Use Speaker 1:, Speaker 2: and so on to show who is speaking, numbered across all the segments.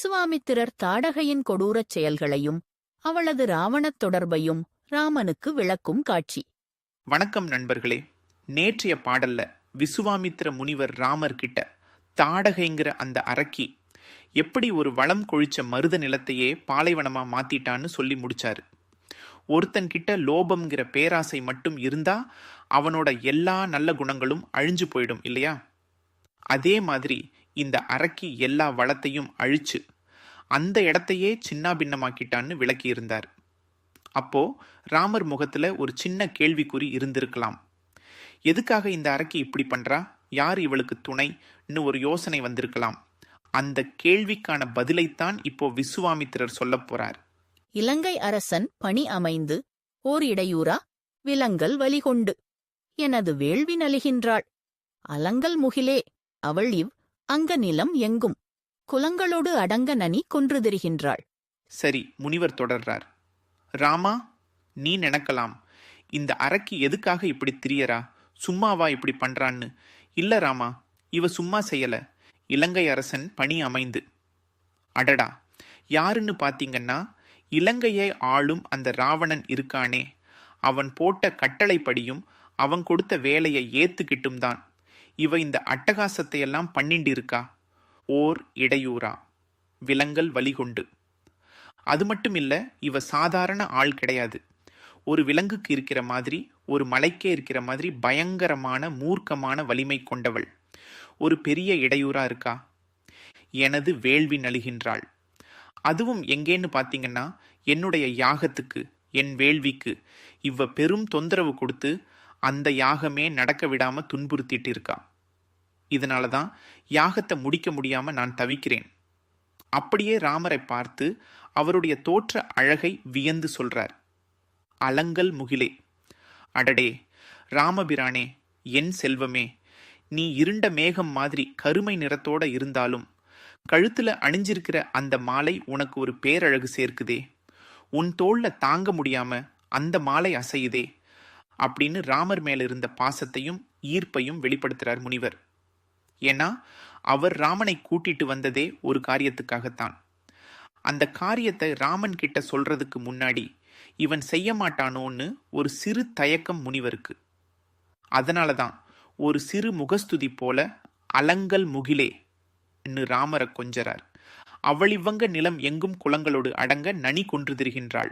Speaker 1: விசுவாமித்திரர் தாடகையின் கொடூரச் செயல்களையும் அவளது ராவணத் தொடர்பையும் ராமனுக்கு விளக்கும் காட்சி.
Speaker 2: வணக்கம் நண்பர்களே. நேற்றைய பாடல்ல விசுவாமித்திர முனிவர் ராமர் கிட்ட தாடகைங்கிற அந்த அரக்கி எப்படி ஒரு வளம் கொழிச்ச மருத நிலத்தையே பாலைவனமா மாத்திட்டான்னு சொல்லி முடிச்சாரு. ஒருத்தன் கிட்ட லோபம்ங்கிற பேராசை மட்டும் இருந்தா அவனோட எல்லா நல்ல குணங்களும் அழிஞ்சு போயிடும் இல்லையா? அதே மாதிரி இந்த அரக்கி எல்லா வளத்தையும் அழிச்சு அந்த இடத்தையே சின்னாபின்னமாக்கிட்டான்னு விளக்கியிருந்தார். அப்போ ராமர் முகத்துல ஒரு சின்ன கேள்விக்குறி இருந்திருக்கலாம். எதுக்காக இந்த அரக்கி இப்படி பண்றா? யார் இவளுக்கு துணைன்னு ஒரு யோசனை வந்திருக்கலாம். அந்த கேள்விக்கான பதிலைத்தான் இப்போ விசுவாமித்திரர் சொல்லப் போறார்.
Speaker 1: இலங்கை அரசன் பணி அமைந்து ஓர் இடையூறா? விலங்கல் வலிகொண்டு எனது வேள்வி நலிகின்றாள். அலங்கல் முகிலே அவள் இவ் அங்க நிலம் எங்கும். குலங்களோடு அடங்க நனி கொன்றுதிரிகின்றாள்.
Speaker 2: சரி முனிவர் தொடர்றார். ராமா நீ நினைக்கலாம். இந்த அரக்கி எதுக்காக இப்படி திரியறா? சும்மாவா இப்படி பண்றான்னு. இல்ல ராமா இவ சும்மா செய்யல. இலங்கை அரசன் பணி அமைந்து. அடடா யாருன்னு பாத்தீங்கன்னா இலங்கையை ஆளும் அந்த ராவணன் இருக்கானே. அவன் போட்ட கட்டளைப்படியும் அவன் கொடுத்த வேலையை ஏத்துக்கிட்டும் தான். இவ இந்த அட்டகாசத்தை எல்லாம் பண்ணிண்டு இருக்கா ஓர் இடையூறா? விலங்கல் வழிகொண்டு அது மட்டும் இல்லை இவ சாதாரண ஆள் கிடையாது. ஒரு விலங்குக்கு இருக்கிற மாதிரி ஒரு மலைக்கே இருக்கிற மாதிரி பயங்கரமான மூர்க்கமான வலிமை கொண்டவள். ஒரு பெரிய இடையூறா இருக்கா? எனது வேள்வி நழுகின்றாள். அதுவும் எங்கேன்னு பார்த்தீங்கன்னா என்னுடைய யாகத்துக்கு என் வேள்விக்கு. இவ பெரும் தொந்தரவு கொடுத்து அந்த யாகமே நடக்க விடாம துன்புறுத்திட்டு இருக்கா. இதனால தான் யாகத்தை முடிக்க முடியாமல் நான் தவிக்கிறேன். அப்படியே ராமரை பார்த்து அவருடைய தோற்ற அழகை வியந்து சொல்றார். அலங்கல் முகிலே. அடடே ராமபிரானே என் செல்வமே நீ இருண்ட மேகம் மாதிரி கருமை நிறத்தோட இருந்தாலும் கழுத்துல அணிஞ்சிருக்கிற அந்த மாலை உனக்கு ஒரு பேரழகு சேர்க்குதே. உன் தோல்ல தாங்க முடியாம அந்த மாலை அசையுதே. அப்படின்னு ராமர் மேல இருந்த பாசத்தையும் ஈர்ப்பையும் வெளிப்படுத்துறார் முனிவர். ஏன்னா அவர் ராமனை கூட்டிட்டு வந்ததே ஒரு காரியத்துக்காகத்தான். அந்த காரியத்தை ராமன் கிட்ட சொல்றதுக்கு முன்னாடி இவன் செய்ய மாட்டானோன்னு ஒரு சிறு தயக்கம் முனிவருக்கு. அதனால தான் ஒரு சிறு முகஸ்துதி போல அலங்கல் முகிலே ராமரை கொஞ்சறார். அவள் நிலம் எங்கும் குளங்களோடு அடங்க நனி கொன்று திரிகின்றாள்.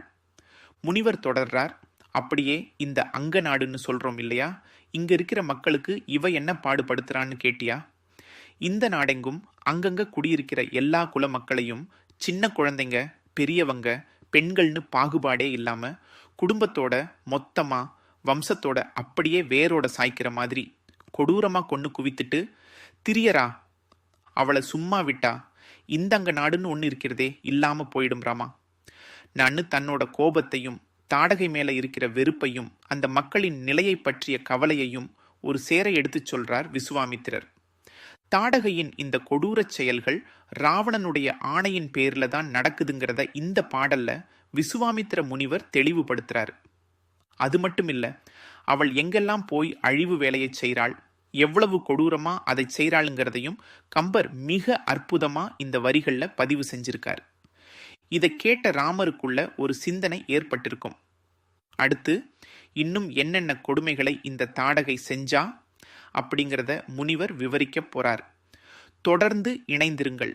Speaker 2: முனிவர் தொடர்றார் அப்படியே இந்த அங்க நாடுன்னு சொல்கிறோம் இல்லையா? இங்கே இருக்கிற மக்களுக்கு இவ என்ன பாடுபடுத்துறான்னு கேட்டியா? இந்த நாடெங்கும் அங்கங்க குடியிருக்கிற எல்லா குல மக்களையும் சின்ன குழந்தைங்க பெரியவங்க பெண்கள்னு பாகுபாடே இல்லாமல் குடும்பத்தோட மொத்தமாக வம்சத்தோட அப்படியே வேரோட சாய்க்கிற மாதிரி கொடூரமாக கொண்டு குவித்துட்டு திரியரா அவளை சும்மா விட்டா இந்தங்க நாடுன்னு ஒன்று இருக்கிறதே இல்லாமல் போயிடும் ராமா நான் தன்னோட கோபத்தையும் தாடகை மேலே இருக்கிற வெறுப்பையும் அந்த மக்களின் நிலையை பற்றிய கவலையையும் ஒரு சேர எடுத்துச் சொல்றார் விசுவாமித்திரர். தாடகையின் இந்த கொடூரச் செயல்கள் ராவணனுடைய ஆணையின் பேரில் தான் நடக்குதுங்கிறத இந்த பாடல்ல விசுவாமித்திர முனிவர் தெளிவுபடுத்துறாரு. அது மட்டும் இல்லை அவள் எங்கெல்லாம் போய் அழிவு வேலையை செய்கிறாள் எவ்வளவு கொடூரமா அதை செய்கிறாளுங்கிறதையும் கம்பர் மிக அற்புதமா இந்த வரிகளில் பதிவு செஞ்சிருக்கார். இதை கேட்ட ராமருக்குள்ள ஒரு சிந்தனை ஏற்பட்டிருக்கும். அடுத்து இன்னும் என்னென்ன கொடுமைகளை இந்த தாடகை செஞ்சா? அப்படிங்கிறத முனிவர் விவரிக்க போறார். தொடர்ந்து இணைந்திருங்கள்.